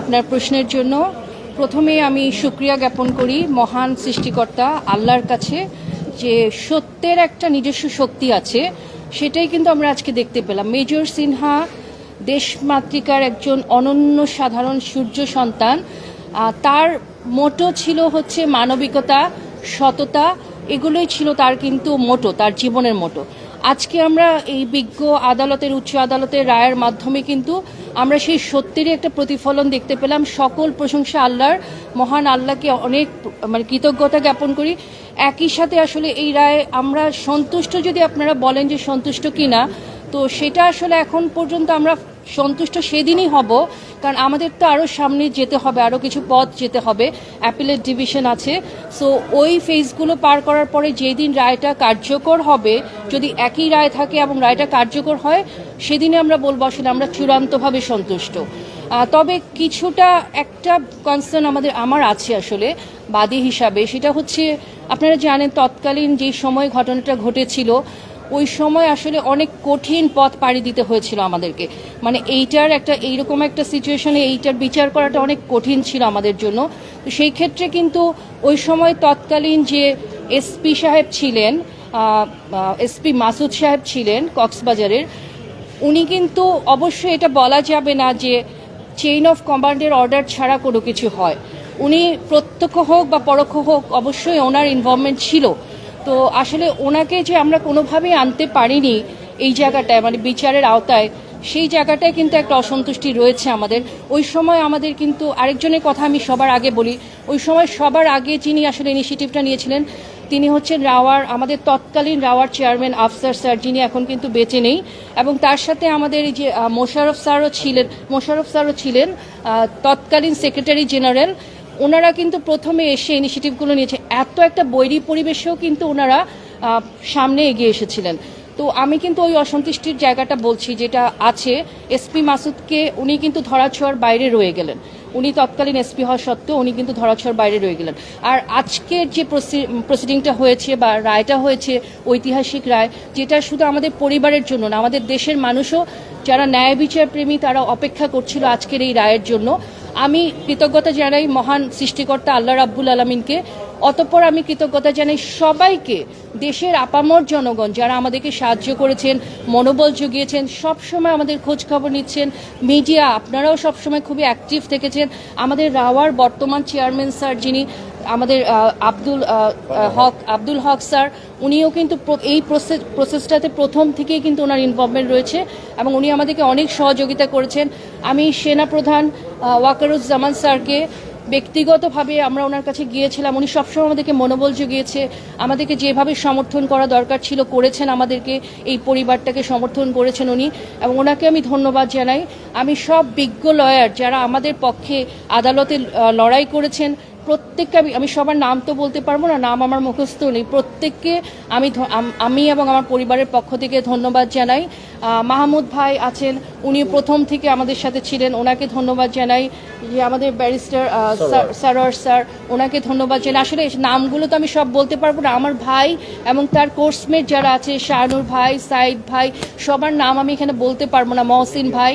আপনার প্রশ্নের জন্য। প্রথমে আমি সুক্রিয়া জ্ঞাপন করি মহান সৃষ্টিকর্তা আল্লাহর কাছে যে সত্যের একটা নিজস্ব শক্তি আছে, সেটাই কিন্তু আমরা আজকে দেখতে পেলাম। মেজর সিনহা দেশমাতৃকার একজন অনন্য সাধারণ সূর্য সন্তান তার মোটো ছিল হচ্ছে মানবিকতা, সততা, এগুলোই ছিল তার কিন্তু মোটো, তার জীবনের মোটো। আজকে আমরা এই বিজ্ঞ আদালতের, উচ্চ আদালতের রায়ের মাধ্যমে কিন্তু আমরা সেই সত্যেরই একটা প্রতিফলন দেখতে পেলাম। সকল প্রশংসা আল্লাহর। মহান আল্লাহকে অনেক মানে কৃতজ্ঞতা জ্ঞাপন করি। একই সাথে আসলে এই রায়ে আমরা সন্তুষ্ট যদি আপনারা বলেন যে সন্তুষ্ট কিনা, তো সেটা আসলে এখন পর্যন্ত আমরা সন্তুষ্ট সেদিনই হব, কারণ আমাদের তো আরও সামনে যেতে হবে আরও কিছু পথ যেতে হবে, অ্যাপিলেট ডিভিশন আছে। সো ওই ফেজগুলো পার করার পরে যেদিন রায়টা কার্যকর হবে, যদি একই রায় থাকে এবং রায়টা কার্যকর হয়, সেদিনে আমরা বলব আসলে আমরা চূড়ান্তভাবে সন্তুষ্ট। তবে কিছুটা একটা কনসার্ন আমাদের, আমার আছে আসলে, বাদী হিসাবে, সেটা হচ্ছে আপনারা জানেন তৎকালীন যে সময় ঘটনাটা ঘটেছিল ওই সময় আসলে অনেক কঠিন পথ পাড়ি দিতে হয়েছিল আমাদেরকে। মানে এইটার একটা, এইরকম একটা সিচুয়েশনে এইটার বিচার করাটা অনেক কঠিন ছিল আমাদের জন্য। তো সেই ক্ষেত্রে কিন্তু ওই সময় তৎকালীন যে এসপি সাহেব ছিলেন এসপি মাসুদ সাহেব ছিলেন কক্সবাজারের, উনি কিন্তু অবশ্যই এটা বলা যাবে না যে চেইন অফ কমান্ডের অর্ডার ছাড়া কোনো কিছু হয়। উনি প্রত্যক্ষ হোক বা পরোক্ষ হোক, অবশ্যই ওনার ইনভলভমেন্ট ছিল। তো আসলে ওনাকে যে আমরা কোনোভাবেই আনতে পারিনি এই জায়গাটায় মানে বিচারের আওতায়, সেই জায়গাটায় কিন্তু একটা অসন্তুষ্টি রয়েছে আমাদের। ওই সময় আমাদের কিন্তু আরেকজনের কথা আমি সবার আগে বলি। ওই সময় সবার আগে যিনি আসলে ইনিশিয়েটিভটা নিয়েছিলেন, তিনি হচ্ছেন রাওয়ার, আমাদের তৎকালীন রাওয়ার চেয়ারম্যান আফসার স্যার যিনি এখন কিন্তু বেঁচে নেই। এবং তার সাথে আমাদের এই যে মোশারফ স্যারও ছিলেন, মোশারফ স্যারও ছিলেন তৎকালীন সেক্রেটারি জেনারেল ওনারা কিন্তু প্রথমে এসে ইনিশিয়েটিভগুলো নিয়েছে। এত একটা বৈরী পরিবেশেও কিন্তু ওনারা সামনে এগিয়ে এসেছিলেন। তো আমি কিন্তু ওই অসন্তুষ্টির জায়গাটা বলছি যেটা আছে। এসপি মাসুদকে উনি কিন্তু ধরাছোঁয়ার বাইরে রয়ে গেলেন। উনি তৎকালীন এসপি হওয়া সত্ত্বেও উনি কিন্তু ধরাছোঁয়ার বাইরে রয়ে গেলেন। আর আজকের যে প্রসিডিংটা হয়েছে বা রায়টা হয়েছে, ঐতিহাসিক রায়, যেটা শুধু আমাদের পরিবারের জন্য না, আমাদের দেশের মানুষও, যারা ন্যায় বিচার প্রেমী তারা অপেক্ষা করছিল আজকের এই রায়ের জন্য। আমি কৃতজ্ঞতা জানাই মহান সৃষ্টিকর্তা আল্লাহ রাব্বুল আলমিনকে। অতঃপর আমি কৃতজ্ঞতা জানাই সবাইকে, দেশের আপামর জনগণ যারা আমাদেরকে সাহায্য করেছেন, মনোবল জুগিয়েছেন, সবসময় আমাদের খোঁজ খবর নিচ্ছেন। মিডিয়া, আপনারাও সবসময় খুবই অ্যাক্টিভ থেকেছেন। আমাদের রাওয়ার বর্তমান চেয়ারম্যান স্যার যিনি আমাদের আব্দুল হক আব্দুল হক স্যার, উনিও কিন্তু এই প্রসেস প্রসেসটাতে প্রথম থেকেই কিন্তু ওনার ইনভলভমেন্ট রয়েছে এবং উনি আমাদেরকে অনেক সহযোগিতা করেছেন। আমি সেনা প্রধান ওয়াকারুজ্জামান স্যারকে ব্যক্তিগতভাবে আমরা ওনার কাছে গিয়েছিলাম। উনি সবসময় আমাদেরকে মনোবল জুগিয়েছে, আমাদেরকে যেভাবে সমর্থন করা দরকার ছিল করেছেন আমাদেরকে, এই পরিবারটাকে সমর্থন করেছেন উনি এবং ওনাকে আমি ধন্যবাদ জানাই। আমি সব বিজ্ঞ লয়ার যারা আমাদের পক্ষে আদালতে লড়াই করেছেন প্রত্যেককে আমি আমি সবার নাম তো বলতে পারব না নাম আমার মুখস্থ নেই। প্রত্যেককে আমি আমি এবং আমার পরিবারের পক্ষ থেকে ধন্যবাদ জানাই। মাহমুদ ভাই আছেন উনি প্রথম থেকে আমাদের সাথে ছিলেন ওনাকে ধন্যবাদ জানাই যে আমাদের ব্যারিস্টার সারোয়ার। স্যার ওনাকে ধন্যবাদ জানাই। আসলে নামগুলো তো আমি সব বলতে পারব না। আমার ভাই এবং তার কোর্সমেট যারা আছে শাহনুর ভাই সাইদ ভাই সবার নাম আমি এখানে বলতে পারব না মহসিন ভাই।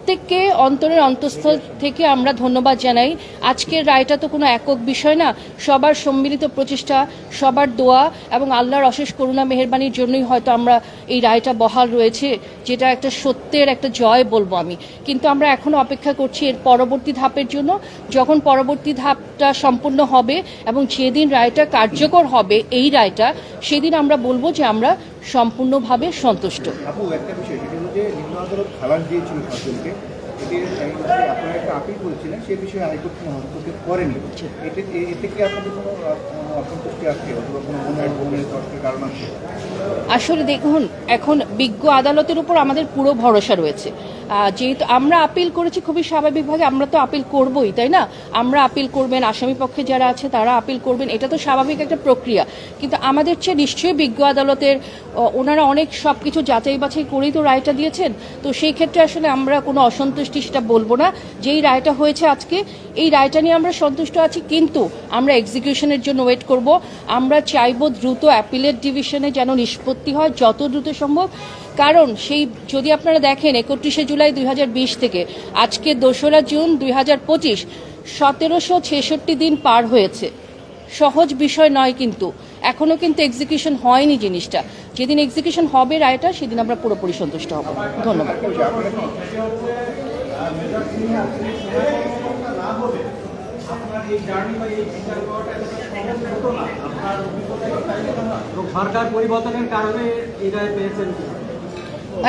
প্রত্যেককে অন্তরের অন্তঃস্থল থেকে আমরা ধন্যবাদ জানাই। আজকের রায়টা তো কোনো একক বিষয় না। সবার সম্মিলিত প্রচেষ্টা, সবার দোয়া এবং আল্লাহর অশেষ করুণা, মেহেরবানির জন্যই হয়তো আমরা এই রায়টা বহাল রয়েছে, যেটা একটা সত্যের একটা জয় বলব আমি। কিন্তু আমরা এখনও অপেক্ষা করছি এর পরবর্তী ধাপের জন্য। যখন পরবর্তী ধাপটা সম্পূর্ণ হবে এবং যেদিন রায়টা কার্যকর হবে, এই রায়টা, সেদিন আমরা বলব যে আমরা সম্পূর্ণভাবে সন্তুষ্ট। আপু একটা বিষয় যে নিম্ন আদালত খালাস দিয়েছিল পাঁচজনকে এটি আপনারা একটা আপিল করেছিলেন সে বিষয়ে হাইকোর্ট কোনো হস্তক্ষেপ করেনি এতে এতে কি আপনাদের কোনো আসলে দেখুন, এখন বিজ্ঞ আদালতের উপর আমাদের পুরো ভরসা রয়েছে। যেহেতু আমরা আপিল করেছি খুবই স্বাভাবিকভাবে, আমরা তো আপিল করবই, তাই না? আমরা আপিল করবেন, আসামি পক্ষে যারা আছে তারা আপিল করবেন, এটা তো স্বাভাবিক একটা প্রক্রিয়া। কিন্তু আমাদের চেয়ে নিশ্চয়ই বিজ্ঞ আদালতের ওনারা অনেক সব কিছু যাচাই বাছাই করেই তো রায়টা দিয়েছেন। তো সেই ক্ষেত্রে আসলে আমরা কোনো অসন্তুষ্টি সেটা বলব না। যেই রায়টা হয়েছে আজকে, এই রায়টা নিয়ে আমরা সন্তুষ্ট আছি, কিন্তু আমরা এক্সিকিউশনের জন্য ওয়েট করব। আমরা চাইব দ্রুত অ্যাপিলেট ডিভিশনে যেন নিষ্পত্তি হয়, যত দ্রুত সম্ভব। কারণ সেই, যদি আপনারা দেখেন, একত্রিশে জুলাই দুই হাজার বিশ থেকে, আজকে দোসরা জুন দুই হাজার পঁচিশ, সতেরোশো ছেষট্টি দিন পার হয়েছে। সহজ বিষয় নয় কিন্তু। এখনও কিন্তু এক্সিকিউশন হয়নি জিনিসটা। যেদিন এক্সিকিউশন হবে রায়টা, সেদিন আমরা পুরোপুরি সন্তুষ্ট হব। ধন্যবাদ। আপনারা কি এবং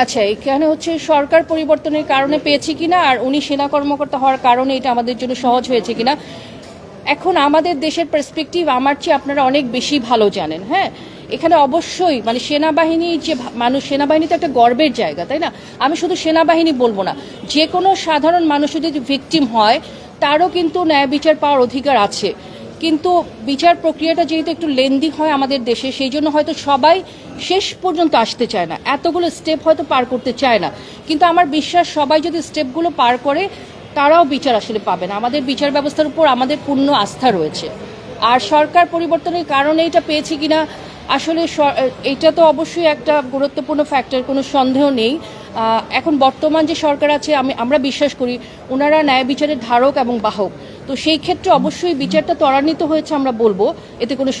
আচ্ছা এখানে হচ্ছে সরকার পরিবর্তনের কারণে পেয়েছি কিনা আর উনি সেনা কর্মকর্তা হওয়ার কারণে এটা আমাদের জন্য সহজ হয়েছে কিনা? এখন আমাদের দেশের পার্সপেক্টিভ আমার চেয়ে আপনারা অনেক বেশি ভালো জানেন হ্যাঁ? এখানে অবশ্যই মানে সেনাবাহিনী যে মানুষ, সেনাবাহিনী তো একটা গর্বের জায়গা, তাই না? আমি শুধু সেনাবাহিনী বলব না, যে কোনো সাধারণ মানুষ যদি ভিকটিম হয়, তারও কিন্তু ন্যায় বিচার পাওয়ার অধিকার আছে। কিন্তু বিচার প্রক্রিয়াটা যেহেতু একটু লেন্দি হয় আমাদের দেশে, সেই জন্য হয়তো সবাই শেষ পর্যন্ত আসতে চায় না। এতগুলো স্টেপ হয়তো পার করতে চায় না। কিন্তু আমার বিশ্বাস, সবাই যদি স্টেপগুলো পার করে, তারাও বিচার আসলে পাবে না। আমাদের বিচার ব্যবস্থার উপর আমাদের পূর্ণ আস্থা রয়েছে। আর সরকার পরিবর্তনের কারণে এটা পেয়েছি কিনা, আসলে এটা তো অবশ্যই একটা গুরুত্বপূর্ণ ফ্যাক্টর কোনো সন্দেহ নেই। এখন বর্তমান যে সরকার আছে, আমি, আমরা বিশ্বাস করি, ওনারা ন্যায় বিচারের ধারক এবং বাহক। তো সেই ক্ষেত্রে অবশ্যই বিচারটা ত্বরান্বিত হয়েছে আমরা বলব। এতে কোনো